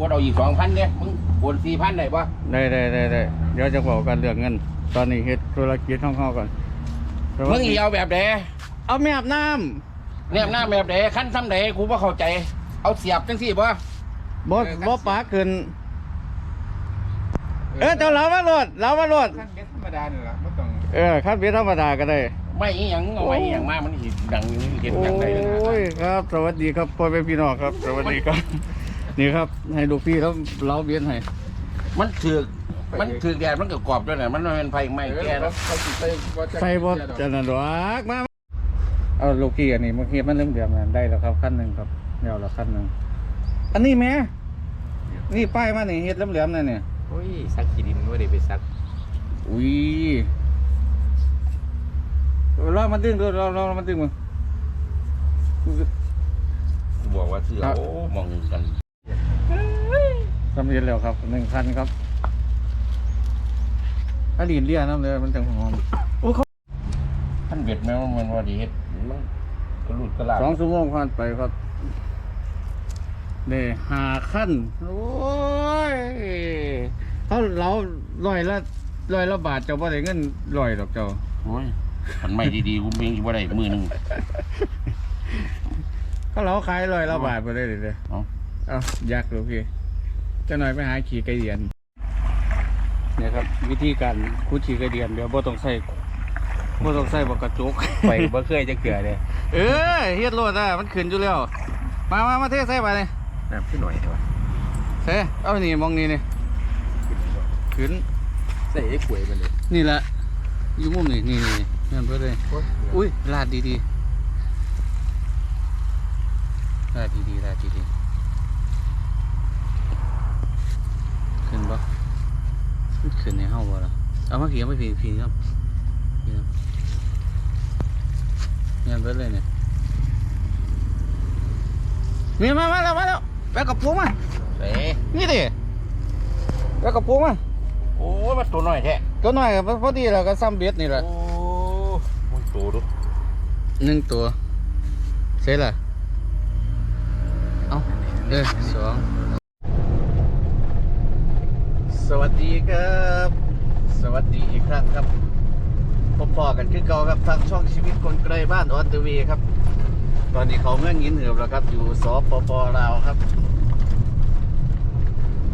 กดเอาอีกสองพันเนี่ยมึงกดสี่พันได้ปะได้ได้ได้ได้เดี๋ยวจะบอกกันเรื่องเงิน ตอนนี้เฮ็ดธุรกิจของเขาก่อนมึงอีเอาแบบไหนเอาแม่อาบน้เนี่ยหน้าแบบไหนขั้นซ้ำไหนกูว่าเข้าใจ เอาเสียบจังสี่ปะำบ่บ่ปาขึ้นเออเจ้าเหลามาโลดเหลามาโลดขั้นเบ็ดธรรมดาเนี่ยละไม่ต้องเออคันเบียธรรมดาก็ได้ไม่อีหยังเอาไว้อีหยังมากมันเห็นดังอยู่นี่เห็นโอดังได้เลย้ยครับ สวัสดีครับพ่อแม่พี่น้องครับ สวัสดีครับ นี่ครับ ให้ลูกพี่แล้วเราเบียนให้มันถือกมันถือกแดดมันก็กรอบด้วยนะมันไม่เป็นไฟไหม้แก่แล้วเขาสิไปบ่จะใส่บดจะนันดอกมาเอาลูกพี่อันนี้เมื่อกี้มันเริ่มเดือดแล้วได้แล้วครับขั้นหนึ่งครับเดี๋ยวละขั้นหนึ่งอันนี้แม่นี่ป้ายมานี่เฮ็ดเหลี่ยมๆนั่นเนี่ยโอ้ยซักขี้ดินว่าได้ไปซักอุ้ยรอมันดึงดูรอรอมันดึงมึงกูบอกว่าถือเอามองกัน สำเร็จแล้วครับหนึ่งพันครับถ้าลีนเลี่ยน้ำเลยมันจังหอมท่านเบ็ดแม้ว่ามันว่าดีเฮ็ดมันกระลุดกระลาดสองชั่วโมงผ่านไปครับเนี่ยหาขั้นโอ้ยเขาเราลอยละลอยละบาทเจ้าบ่ได้เงินลอยดอกเจ้าโอ้ยมันไม่ดีๆกูเองอยู่ว่าได้มือหนึงเขาเราขายลอยละบาทไปเลยเลยเอ้าเอาอยากรู้พี่เจะหน่อยไปหาขี่ไก่เดียนเนี่ยครับ วิธีการคูดขี่ไก่เดียนเดี๋ยวบ่ต้องใส่บ่ต้องใส่บ่กระจุกไปบ่เคยจะเกลือเลยเออเฮ็ดโลดอะมันขึ้นอยู่แล้วมามามาเทใส่ไปเลยน้ำขึ้นหน่อยเถอะใส่เอานี่มองนี่นี่ขึ้นใส่ไอ้ขวยมันเลยนี่แหละอยู่มุมนี่นี่นี่นั่นเพื่อเลยอุ้ยลาดดีๆลาดดีๆลาดดีๆขึ้นปะมันขึ้นในห้องบ่ล่ะ เอามาผีเอามาผีผีครับผีครับนั่นเพื่อเลยเนี่ยมีมามาแล้วมาแล้วแบกกระปุกมาเอ๊ะนี่ดิแบกกระปุกมาโอ้ยมันตัวน้อยแท้ตัวหน่อยก็พอดีแล้วก็ซ้ำเบ็ดนี่แหละโอ้มึงโตดูหนึ่งตัวเสร็จละเอาเออสองสวัสดีครับ สวัสดีอีกครั้งครับพบพอกันคือเก่าครับทางช่องชีวิตคนไกลบ้านออนตวีครับ ตอนนี้เขาเมื่องินเหือบแล้วครับ อยู่สปปลาวครับ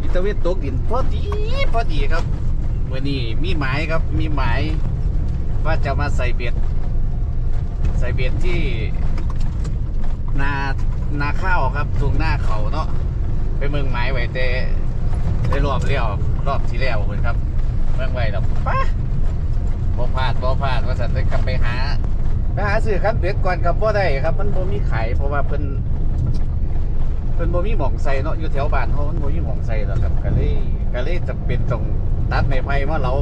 อิตาเวตตกดินพอดีพอดีครับวันนี้มีหมายครับมีหมายว่าจะมาใส่เบ็ด ใส่เบ็ดที่นานาข้าวครับตรงหน้าเขาเนาะไปเมืองไม้ไว้แต่ได้รอบเลี้ยวรอบที่แล้วเหมือนครับ เมืองไว้ดอกป้าบ่พลาดบ่พลาดว่าสัตว์เลยกลับไปหาไปหาซื้อครับเบ็ดก่อนครับบ่ได้ครับ มันบ่มีขายเพราะว่าเพิ่นเพิ่นบ่มีหม่องใส่เนาะอยู่แถวบ้านเฮามันบ่มีหม่องใส่หรอกครับก็เลยก็เลยจำเป็นต้องตัดไม้ไผ่มาเรา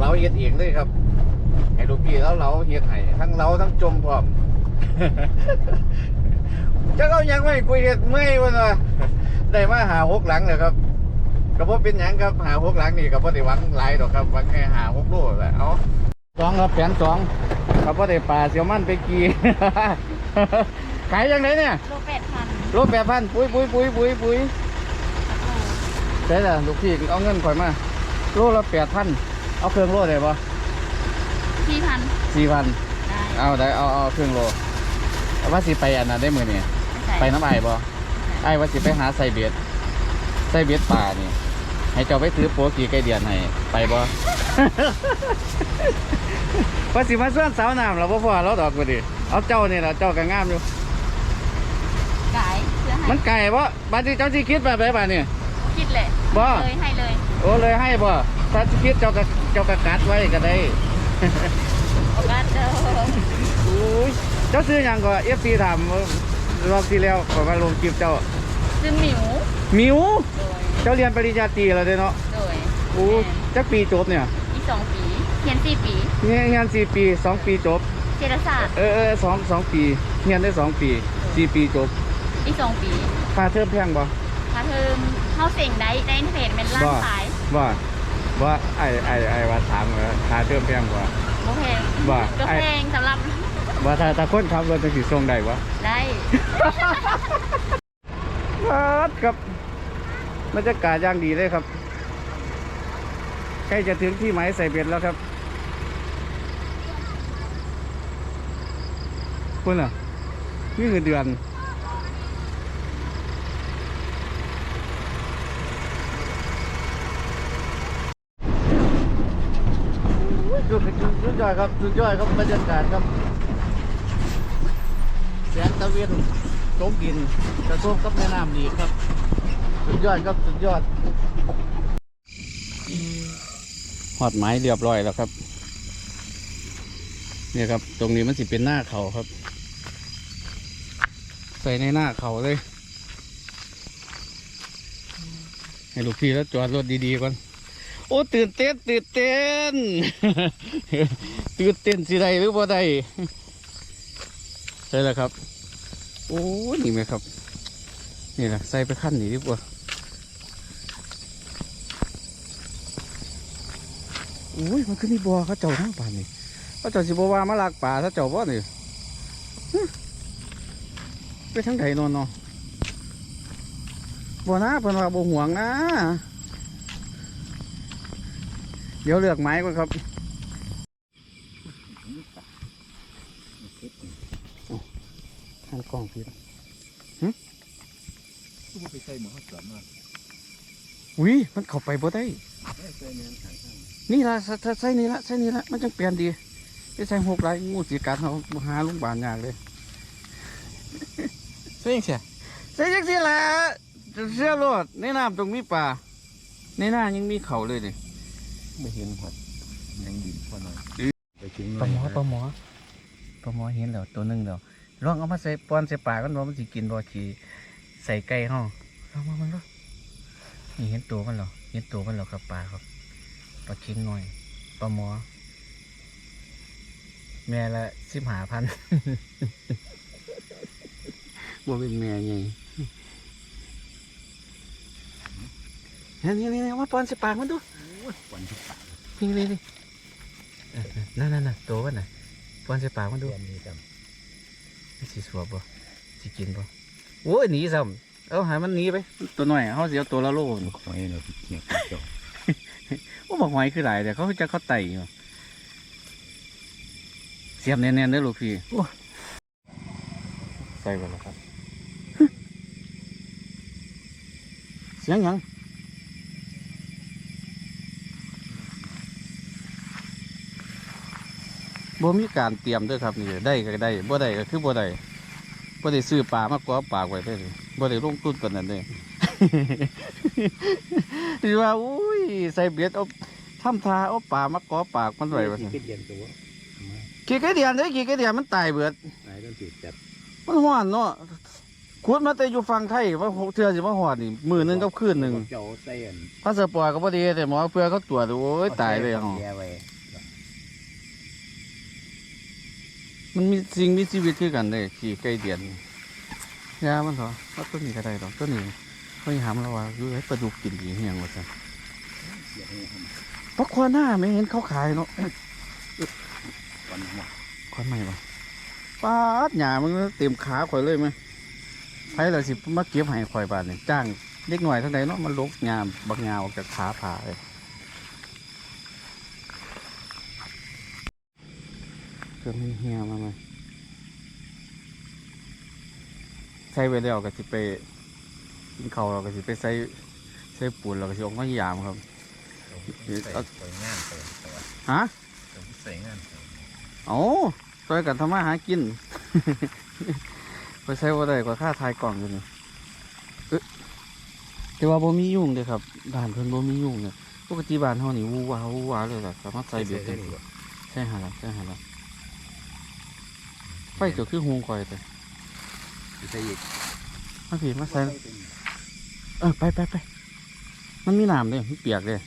เราเฮ็ดเองเลยครับให้ลูกพี่แล้วเราเฮ็ดให้ทั้งเราทั้งจมพร้อมจะเอายังไม่คุยเฮ็ดเมื่อยวันว่าได้มาหาหกหลังเลยครับ ก็บ่เป็นหยังครับหาหกหลังนี่ก็บ่ได้หวังหลายดอกครับหวังแค่หาหกโลแหละเอาสองครับแผนสองครับบ่ได้ปลาเสียวมันไปกีขายยังไงเนี่ยโลแปดพันโลแปดพันปุ้ยปุ้ยปุ้ยปุ้ยปุ้ยใช่ละลูกพี่เอาเงินข่อยมาโลละแปดพันเอาเครื่องโลได้ปะสี่พันสี่พันได้เอาได้เอาเอาเครื่องโลเอาว่าสิไปอันนั้นได้มือนี่ไปน้ำไอ้บ่ไอ้ว่าสิไปหาใส่เบียด ใส่เบียดป่านี่ ให้เจ้าไปถือโปกี่ไก่เดียนให้ไปบ่ว่าสิมาส่วนสาวน้ำเราบ่พอเราดอกกูดิเอาเจ้านี่ล่ะเจ้าก็งามอยู่กายเพื่อให้มันไก่บ่บัดนี้เจ้าสิคิดแบบไหนบัดนี้ คิดเลยบ่ เลยให้เลยโอ้เลยให้บ่ถ้าสิคิดเจ้าก็เจ้าก็กัดไว้ก็ได้ โอกาสเดิมอุ้ยเจ้าซื้อหยังก็ FC ถามรอบที่แล้วข่อยมาลงคลิปเจ้าซึ่งหมิวห มิวโดยเจ้าเรียนปริญญาตรีแล้วเด้อเนาะโดยโอ้จักปีจบเนี่ยอีกสองปีเรียนสี่ปีเรียนงานสี่ปีสองปีจบเศรษฐศาสตร์เออเออสองสองปีเรียนได้สองปีสี่ปีจบอีกสองปีค่าเทอมแพงบ่ค่าเทอมเข้าเสียงได้ได้เพจเป็นล้านบ่สายว่าว่าไอไอไอว่าถามว่าค่าเทอมแพงบ่โอเคว่าก็ไอ้แพงสำหรับว่าถ้าถ้าคนขับรถจังสิส่งได้บ่ได้ ครับครับบรรยากาศย่างดีเลยครับ ใกล้จะถึงที่หมายใส่เบ็ดแล้วครับคุณอะนี่เงินเดือนสุดสุดยอดครับสุดยอดครับบรรยากาศครับแสงตะเวน จมดินกระทบกับแม่น้ำนี่ครับ สุดยอดครับสุดยอดหอดไม้เรียบร้อยแล้วครับ เนี่ยครับ ตรงนี้มันสิเป็นหน้าเขาครับ ใส่ในหน้าเขาเลย ให้ลูกพี่แล้วจอดรถดีๆก่อน โอ้ตื่นเต้นตื่นเต้น ตื่นเต้นสิได้หรือบ่ได้ใช่แล้วครับ โอ้นี่ไหมครับ นี่แหละใส่ไปขั้นนี้ดีกว่าโอ้ยมันขึ้นมีบัวเขาเจ้าทั้งป่านนี่เขาเจ้าสิบว่ามาลากป่าถ้าเจ้าบ่นี่ไปทางไหนนอนนาะบ่นะเพิ่นว่าบ่ห่วงนะ เดี๋ยวเลือกไม้ก่อนครับ ทางกล้องพี่กูไปใส่หมอสอนมาอุ้ยมันเข้าไปบ่ได้นี่ละใส่ใส่นี่ละใส่นี่ละมันจังเปลี่ยนดีไปใส่หกไรงูสีกัดเขาหาลุงบานยากเลยใส่ยังเสียใส่จังสิละเสื้อรถในน้ำตรงมีป่าในหน้ายังมีเขาเลยดิไม่เห็นหอดยังดินพอหน่อยไปถึงปลาหมอปลาหมอปลาหมอเห็นแล้วตัวหนึงแล้ว ลองเอามาใส่ปอนใส่ปากกันว่ามันสิกินบ่ขี่ใส่ไก่ห้องลองมามันดูนี่เห็นตัวมันเหรอเห็นตัวมันเหรอครับปลาครับปลาเค็งหน่อยปลาหมอ แม่ละสิบหาพันบ่เป็นแม่ไงเห็นนี่นี่นี่ว่าปอนใส่ปากมันดูวันที่ปากนี่นี่นี่เออเออนั่นนั่นน่ะตัวมันน่ะปอนใส่ปากมันดูเดือนนี้จมัน สิสวบบ่สิกินบ่โอ้ยหนีซ้ำเอาใหายมันหนีไปตัวหน่อยเขาเสียตัวละโลนำหอยเราเกี่ยวกับเจ้าโอ้บอกหอยคือหลายแต่เขาจะเข้าไต่อยู่เสียบแน่นๆเด้อลูกพี่ใส่ไปแล้วครับเสียงหยัง บ่มีการเตรียมเด้วยครับนี่ได้ก็ได้บ่ได้ก็คือบ่ได้บ่ได้ซื้อปลามากกว่าปากไว้เลยบ่ได้ลงทุนปานนั้นเลยที่ว่าอุ้ยใส่เบ็ดเอาทำทาเอาปลามากอปากมันไว้ว่าซั่นคิดเย็นตัวขี้ไก่เดียนเด้อขี้ไก่เดียนมันตายเบิดนายต้องจุดจับมันหวานเนาะขุดมาแต่อยู่ฝั่งไทยว่าเทื่อสิมาหอดนี่มือหนึงกับคืนหนึงเจ้าใส่อันพาสปอร์ตก็บ่ดีแต่หมอเพื่อเขาตรวจโอ้ยตายเลยอ๋อ แย่ไว้ มันมีสิ่งมีชีวิตคือกันเลยขี้ไก่เดียนยามันเถอะว่าต้นนี้ก็ได้ดอกต้นนี้เขาหามแล้วว่าอยู่ให้ปลาดุกกินดีเฮียงว่าซั่นเสียให้มันเพราะควาหน้าไม่เห็นเขาขายเนาะวันหัวควันใหม่ปะป้าดหยามันเต็มขาข่อยเลยไหมไผเราสิมาเก็บให้ข่อยบาดนี่ยจ้างเล็กหน่อยเท่าใดเนาะมันลกหยามบางหยาออกจากขาผาเลย เกิดมีเหี่ยมาไหมใส่ไปแล้วก็สิไปกินข้าวเราก็สิไปใส่ใส่ปูนเราก็สิออกมายามครับใส่ใส่งานใส่ตัวฮะใส่งานโอ้ช่วยกันทำมาหากินไปใช้ว่าได้กว่าค่าทายกล่องอยู่นี่เอ๊ะแต่ว่าบ่มียุ่งเลยครับบ้านเพิ่นบ่มียุ่งเนี่ยปกติบ้านเฮานี่วูวาวูวาเลยล่ะสามารถใส่เบ็ดได้ใช่หาละใช่หาละ ไฟก็คือหงข่อยแต่ใส่อีกมาพี่มาใส่เออไปไปไปมันมีน้ำเลยมันเปียกเลย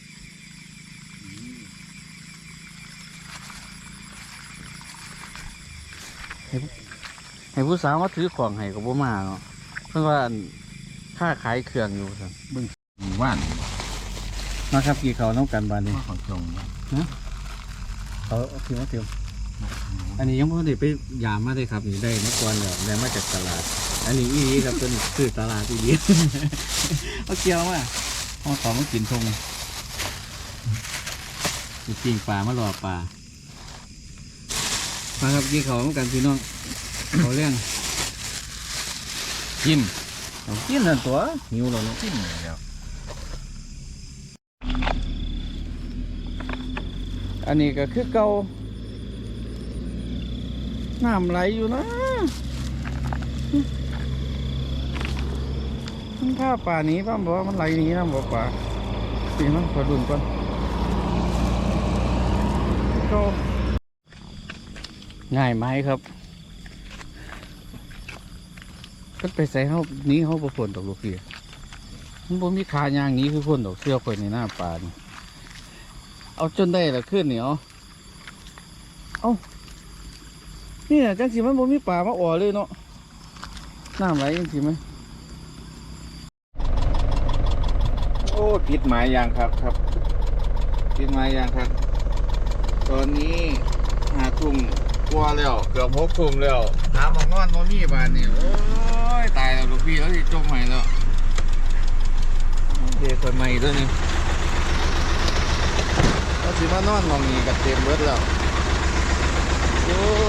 ให้ผู้สาวมาถือของให้ก็บ่มาเนาะเพิ่นว่าอั่นค่าขายเครื่องอยู่ซั่นว่านมาครับกี่เขาน้ำกันบานนี้ของจงเขาเอาคือมาเตรียม อันนี้ยังไม่ได้ไปยามมาได้ครับนี่ได้มาก่อนแล้วได้มาจากตลาด อันนี้อีดีครับตัวนี้คือตลาดอีดีเอาเกี่ยวมาห้องเขามากินทงจะปิ้งปลามาหลอปลามาครับกินเขาเหมือนกันพี่น้องเขาเรื่องกินเอากินนั่นตัวหิวแล้วเนาะกินแล้วอันนี้ก็คือเก่า น้ำไหลอยู่นะมันข้าป่านี้ป้าบอกว่ามันไหลหนี้นะบอกป่าปีมันขอดุนก่อนเก่าง่ายไหมครับก็ไปใส่เขานี้เขาประฝนดอกลูกเพี่มันบ่มีขายางนี้คือคนดอกเสื้อคนในหน้าป่านี่เอาจนได้ละขึ้นนี่เอาเอา นี่น่ะจังสิมันบ่มีป่ามาอ่อเลยเนาะน้ำไหลจังสิไหมโอ้ปิดหมายยางครับครับปิดหมายยางครับ ตอนนี้ห้าทุ่มกว่าแล้วเกือบหกทุ่มแล้วหาหมองนอนบ่มีบ้านนี่โอ้ยตายแล้วลูกพี่แล้วสิจมใหม่แล้วเด็กคนใหม่ตัวนี้แล้วสิมานอนหมองนี้กับเต็มเบิดแล้วโอ้ยเอา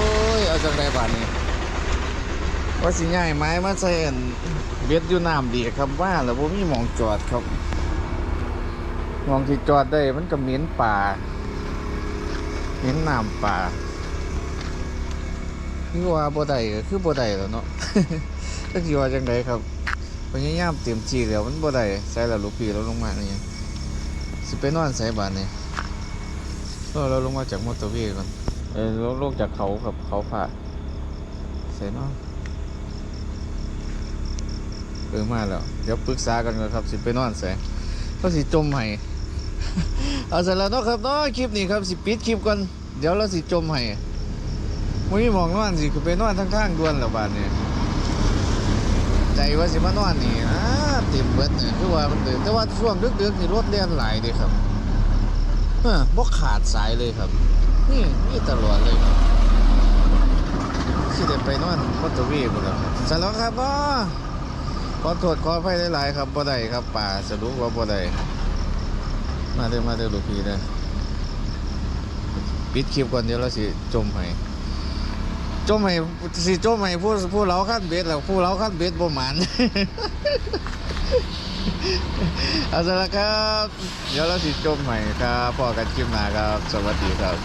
จังไดบ้านนี้ว่าสิง่ายไม้มาใส่อันเบ็ดอยู่น้ำดีครับว่าแล้วบ่มีมองจอดครับมองที่จอดได้มันก็เหม็นป่าเหม็นน้ำป่านี่ว่าบ่ได้ก็คือบ่ได้แล้วเนาะจักสิว่าจังไดครับพยายามเต็มที่แล้วมันบ่ได้ใส่แล้วลูกพี่เราลงมานี่สิไปนอนใส่บ้านนี่เราเราลงมาจากมอเตอร์เวย์ก่อน เออเราลงจากเขาครับเขาผ่าใส่เนอนเออมาแล้ว เดี๋ยวปรึกษากันก่อนครับ สิไปนอนใส่ก็สิจมให้เอาเสร็จแล้วเนาะครับเนาะคลิปนี้ครับสิปิดคลิปก่อนเดี๋ยวเราสิจมให้มื้อนี้มองนอนสิคือไปนอนทางๆด่วนแล้วบาดนี้ใจว่าสิมานอนนี่อ่าเต็มเบิดเนี่ยคือว่ามันเดินแต่ว่าช่วงดึกๆนี่รถเลียนหลายเด้ครับเออบ่ขาดสายเลยครับ นี่นี่ตลอดเลยครับสิได้ไปนอนมอเตอร์เวย์พุ่นแล้วครับเสร็จแล้วครับก็ขอโทษขออภัยหลายๆครับบ่ได้ครับป่าสรุปว่าบ่ได้มาเด้อมาเด้อลูกพี่เด้อปิดคลิปก่อนเดี๋ยวเราสิจมให้จมให้สิจมให้ผู้ผู้เราขั้นเบ็ดแล้วผู้เราขั้นเบ็ดบ่หมานเอาละครับ เดี๋ยวเราสิจมให้ครับพอกันคลิปหน้าครับ สวัสดีครับ